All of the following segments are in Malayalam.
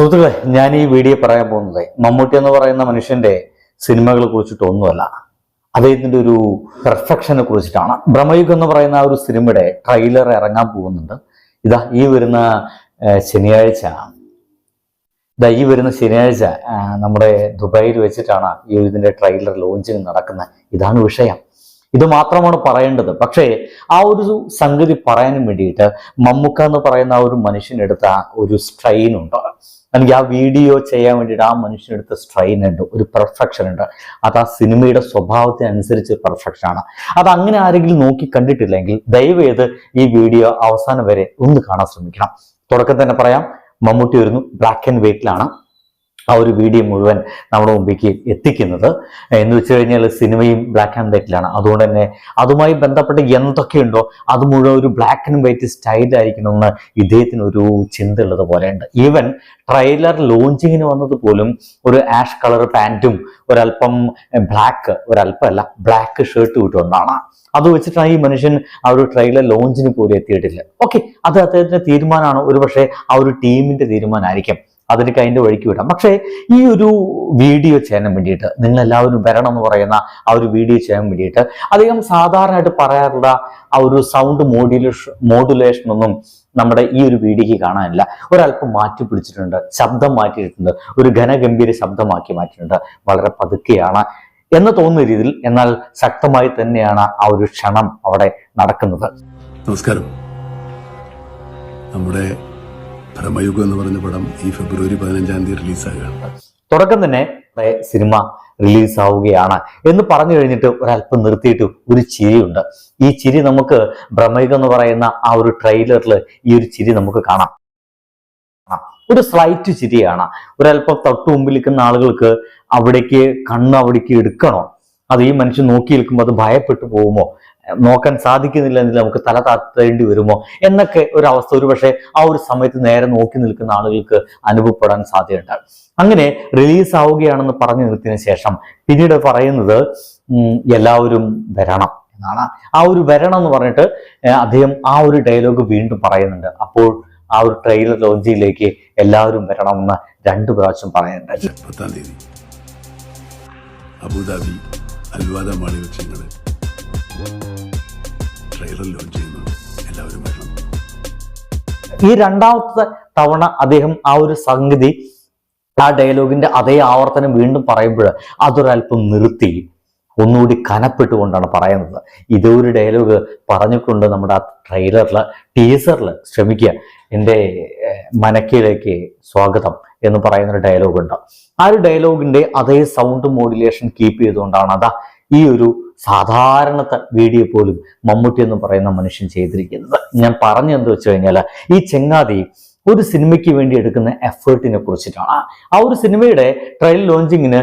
സുഹൃത്തുക്കളെ ഞാൻ ഈ വീഡിയോ പറയാൻ പോകുന്നത് മമ്മൂട്ടി എന്ന് പറയുന്ന മനുഷ്യന്റെ സിനിമകളെ കുറിച്ചിട്ടൊന്നുമല്ല അദ്ദേഹത്തിന്റെ ഒരു പെർഫെക്ഷനെ കുറിച്ചിട്ടാണ്. ബ്രഹ്മയുഗം എന്ന് പറയുന്ന ആ ഒരു സിനിമയുടെ ട്രെയിലർ ഇറങ്ങാൻ പോകുന്നുണ്ട്. ഇതാ ഈ വരുന്ന ശനിയാഴ്ച. ഇതാ ഈ വരുന്ന ശനിയാഴ്ച നമ്മുടെ ദുബായിൽ വെച്ചിട്ടാണ് ഈ ഇതിന്റെ ട്രെയിലർ ലോഞ്ചിങ് നടക്കുന്നത്. ഇതാണ് വിഷയം. ഇത് മാത്രമാണ് പറയേണ്ടത്. പക്ഷേ ആ ഒരു സംഗതി പറയാനും വേണ്ടിയിട്ട് മമ്മുക്ക എന്ന് പറയുന്ന ആ ഒരു മനുഷ്യനെടുത്ത ഒരു സ്ട്രെയിൻ ഉണ്ട്. എനിക്ക് ആ വീഡിയോ ചെയ്യാൻ വേണ്ടിയിട്ട് ആ മനുഷ്യനെടുത്ത സ്ട്രെയിൻ ഉണ്ട്. ഒരു പെർഫെക്ഷൻ ഉണ്ട്. അത് ആ സിനിമയുടെ സ്വഭാവത്തിനനുസരിച്ച് പെർഫെക്ഷൻ ആണ്. അത് അങ്ങനെ ആരെങ്കിലും നോക്കി കണ്ടിട്ടില്ലെങ്കിൽ ദയവേത് ഈ വീഡിയോ അവസാനം വരെ ഒന്ന് കാണാൻ ശ്രമിക്കണം. തുടക്കം തന്നെ പറയാം. മമ്മൂട്ടി വരുന്നു. ബ്ലാക്ക് ആൻഡ് വൈറ്റിലാണ് ആ ഒരു വീഡിയോ മുഴുവൻ നമ്മുടെ മുമ്പിലേക്ക് എത്തിക്കുന്നത്. എന്ന് വെച്ച് കഴിഞ്ഞാൽ സിനിമയും ബ്ലാക്ക് ആൻഡ് വൈറ്റിലാണ് അതുകൊണ്ട് തന്നെ അതുമായി ബന്ധപ്പെട്ട് എന്തൊക്കെയുണ്ടോ അത് മുഴുവൻ ഒരു ബ്ലാക്ക് ആൻഡ് വൈറ്റ് സ്റ്റൈലായിരിക്കണമെന്ന് ഇദ്ദേഹത്തിന് ഒരു ചിന്ത ഉള്ളത് പോലെയുണ്ട് ഈവൻ ട്രെയിലർ ലോഞ്ചിങ്ങിന് വന്നത് പോലും ഒരു ആഷ് കളർ പാന്റും ഒരല്പം ബ്ലാക്ക് ഒരല്പമല്ല ബ്ലാക്ക് ഷർട്ട് ഇട്ടുകൊണ്ടാണ്. അത് വെച്ചിട്ടാണ് ഈ മനുഷ്യൻ ആ ഒരു ട്രെയിലർ ലോഞ്ചിന് പോലും എത്തിയിട്ടില്ല. ഓക്കെ അത് അദ്ദേഹത്തിന്റെ തീരുമാനമാണ്. ഒരുപക്ഷെ ആ ഒരു ടീമിന്റെ തീരുമാനമായിരിക്കും. അതിലേക്ക് അതിന്റെ വഴിക്ക് വിടാം. പക്ഷേ ഈ ഒരു വീഡിയോ ചെയ്യാൻ വേണ്ടിയിട്ട് നിങ്ങൾ എല്ലാവരും വരണം എന്ന് പറയുന്ന ആ ഒരു വീഡിയോ ചെയ്യാൻ വേണ്ടിയിട്ട് അദ്ദേഹം സാധാരണയായിട്ട് പറയാറുള്ള ആ ഒരു സൗണ്ട് മോഡുലേഷൻ മോഡുലേഷൻ ഒന്നും നമ്മുടെ ഈ ഒരു വീഡിയോക്ക് കാണാനില്ല. ഒരല്പം മാറ്റി പിടിച്ചിട്ടുണ്ട് ശബ്ദം മാറ്റിയിട്ടുണ്ട് ഒരു ഘനഗംഭീര ശബ്ദമാക്കി മാറ്റിയിട്ടുണ്ട്. വളരെ പതുക്കെയാണ് എന്ന് തോന്നുന്ന രീതിയിൽ എന്നാൽ ശക്തമായി തന്നെയാണ് ആ ഒരു ക്ഷണം അവിടെ നടക്കുന്നത്. നമസ്കാരം. നമ്മുടെ ഭ്രമയുഗം എന്ന് പറഞ്ഞ പടം ഈ ഫെബ്രുവരി പതിനഞ്ചാം തീയതി റിലീസാകുകയാണ് തുടക്കം തന്നെ സിനിമ റിലീസ് ആവുകയാണ് എന്ന് പറഞ്ഞു കഴിഞ്ഞിട്ട് ഒരല്പം നിർത്തിയിട്ട് ഒരു ചിരിയുണ്ട്. ഈ ചിരി നമുക്ക് ഭ്രമയുഗം എന്ന് പറയുന്ന ആ ഒരു ട്രെയിലറിൽ ഈ ഒരു ചിരി നമുക്ക് കാണാം. ഒരു സ്ലൈറ്റ് ചിരിയാണ്. ഒരല്പം തൊട്ടു മുമ്പിൽ നിൽക്കുന്ന ആളുകൾക്ക് അവിടേക്ക് കണ്ണ് അവിടേക്ക് എടുക്കണോ? അത് ഈ മനുഷ്യൻ നോക്കി നിൽക്കുമ്പോൾ അത് ഭയപ്പെട്ടു പോകുമോ? നോക്കാൻ സാധിക്കുന്നില്ല എന്നില്ല നമുക്ക് തല താത്തേണ്ടി വരുമോ എന്നൊക്കെ ഒരു അവസ്ഥ. ഒരു പക്ഷേ ആ ഒരു സമയത്ത് നേരെ നോക്കി നിൽക്കുന്ന ആളുകൾക്ക് അനുഭവപ്പെടാൻ സാധ്യതയുണ്ട് അങ്ങനെ റിലീസ് ആവുകയാണെന്ന് പറഞ്ഞു നിർത്തിയതിനു ശേഷം പിന്നീട് പറയുന്നത് എല്ലാവരും വരണം എന്നാണ്. ആ ഒരു വരണം എന്ന് പറഞ്ഞിട്ട് അദ്ദേഹം ആ ഒരു ഡയലോഗ് വീണ്ടും പറയുന്നുണ്ട്. അപ്പോൾ ആ ഒരു ട്രെയിലർ ലോഞ്ചിയിലേക്ക് എല്ലാവരും വരണം എന്ന് രണ്ടു പ്രാവശ്യം പറയുന്നുണ്ട്. പത്താം തീയതി. അബുദാബി അൽവാദ മാളി വെച്ച് ഞങ്ങൾ ട്രെയിലർ ലോഞ്ച് എല്ലാവരും ഈ രണ്ടാമത്തെ തവണ അദ്ദേഹം ആ ഒരു സംഗതി ആ ഡയലോഗിന്റെ അതേ ആവർത്തനം വീണ്ടും പറയുമ്പോൾ അതൊരല്പം നിർത്തി. ഒന്നുകൂടി കനപ്പെട്ടുകൊണ്ടാണ് പറയുന്നത്. ഇതേ ഒരു ഡയലോഗ് പറഞ്ഞിട്ടുണ്ട് നമ്മുടെ ആ ട്രെയിലറിൽ ടീസറിൽ ശ്രമിക്കുക. എന്റെ മനക്കിലേക്ക് സ്വാഗതം എന്ന് പറയുന്നൊരു ഡയലോഗ് ഉണ്ട് ആ ഒരു ഡയലോഗിന്റെ അതേ സൗണ്ട് മോഡുലേഷൻ കീപ്പ് ചെയ്തുകൊണ്ടാണ്. അതാ ഈ ഒരു സാധാരണത്തെ വീഡിയോ പോലും മമ്മൂട്ടി എന്ന് പറയുന്ന മനുഷ്യൻ ചെയ്തിരിക്കുന്നത്. ഞാൻ പറഞ്ഞു എന്ത് വെച്ച് കഴിഞ്ഞാൽ ഈ ചെങ്ങാതി ഒരു സിനിമയ്ക്ക് വേണ്ടി എടുക്കുന്ന എഫേർട്ടിനെ കുറിച്ചിട്ടാണ്. ആ ഒരു സിനിമയുടെ ട്രെയിൽ ലോഞ്ചിങ്ങിന്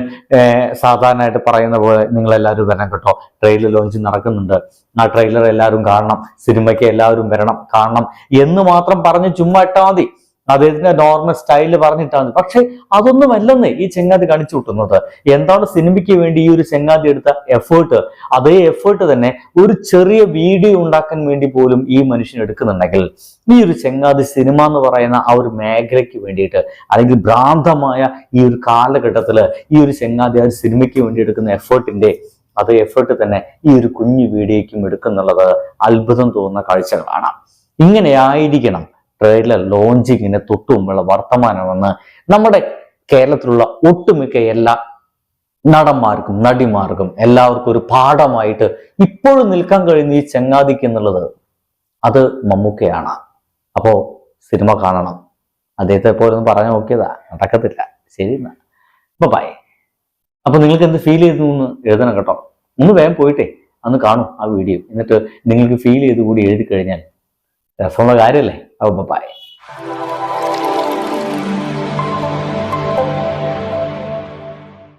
സാധാരണയായിട്ട് പറയുന്ന പോലെ നിങ്ങളെല്ലാവരും വരണം കേട്ടോ. ട്രെയിലർ ലോഞ്ച് നടക്കുന്നുണ്ട്. ആ ട്രെയിലർ എല്ലാവരും കാണണം. സിനിമയ്ക്ക് എല്ലാവരും വരണം കാണണം എന്ന് മാത്രം പറഞ്ഞ് ചുമ്മാ ഇട്ടാൽ മതി. അദ്ദേഹത്തിന്റെ നോർമൽ സ്റ്റൈൽ പറഞ്ഞിട്ടാണ്. പക്ഷെ അതൊന്നും അല്ലെന്ന് ഈ ചെങ്ങാതി കാണിച്ചു കൂട്ടുന്നത്. എന്താണ് സിനിമയ്ക്ക് വേണ്ടി ഈ ഒരു ചെങ്ങാതി എടുത്ത എഫേർട്ട് അതേ എഫേർട്ട് തന്നെ ഒരു ചെറിയ വീഡിയോ ഉണ്ടാക്കാൻ വേണ്ടി പോലും ഈ മനുഷ്യൻ എടുക്കുന്നുണ്ടെങ്കിൽ ഈ ഒരു ചെങ്ങാതി സിനിമ എന്ന് പറയുന്ന ആ ഒരു മേഖലയ്ക്ക് വേണ്ടിയിട്ട് അല്ലെങ്കിൽ ഭ്രാന്തമായ ഈ ഒരു കാലഘട്ടത്തിൽ ഈ ഒരു ചെങ്ങാതി ആ ഒരു സിനിമയ്ക്ക് വേണ്ടി എടുക്കുന്ന എഫേർട്ടിന്റെ അതേ എഫേർട്ട് തന്നെ ഈ ഒരു കുഞ്ഞു വീഡിയോയ്ക്കും എടുക്കുന്നുള്ളത് അത്ഭുതം തോന്നുന്ന കാഴ്ചകളാണ്. ഇങ്ങനെയായിരിക്കണം ട്രെയിലർ ലോഞ്ചിങ്ങിന് തൊട്ടു വർത്തമാനമെന്ന് നമ്മുടെ കേരളത്തിലുള്ള ഒട്ടുമിക്ക എല്ലാ നടന്മാർക്കും നടിമാർക്കും എല്ലാവർക്കും ഒരു പാഠമായിട്ട് ഇപ്പോഴും നിൽക്കാൻ കഴിയുന്ന ഈ ചങ്ങാതിക്ക് എന്നുള്ളത് അത് മമ്മൂക്കയാണ്. അപ്പോ സിനിമ കാണണം. അദ്ദേഹത്തെ പോലെ ഒന്ന് പറഞ്ഞു നോക്കിയതാ. നടക്കത്തില്ല. ശരി എന്നാ. അപ്പൊ ബൈ അപ്പൊ നിങ്ങൾക്ക് എന്ത് ഫീൽ ചെയ്തു എന്ന് എഴുതണം കേട്ടോ. ഒന്ന് വേഗം പോയിട്ടേ. അന്ന് കാണും ആ വീഡിയോ എന്നിട്ട് നിങ്ങൾക്ക് ഫീൽ ചെയ്ത് കൂടി എഴുതി കഴിഞ്ഞാൽ രസമുള്ള കാര്യമല്ലേ? അപ്പൊ ബൈ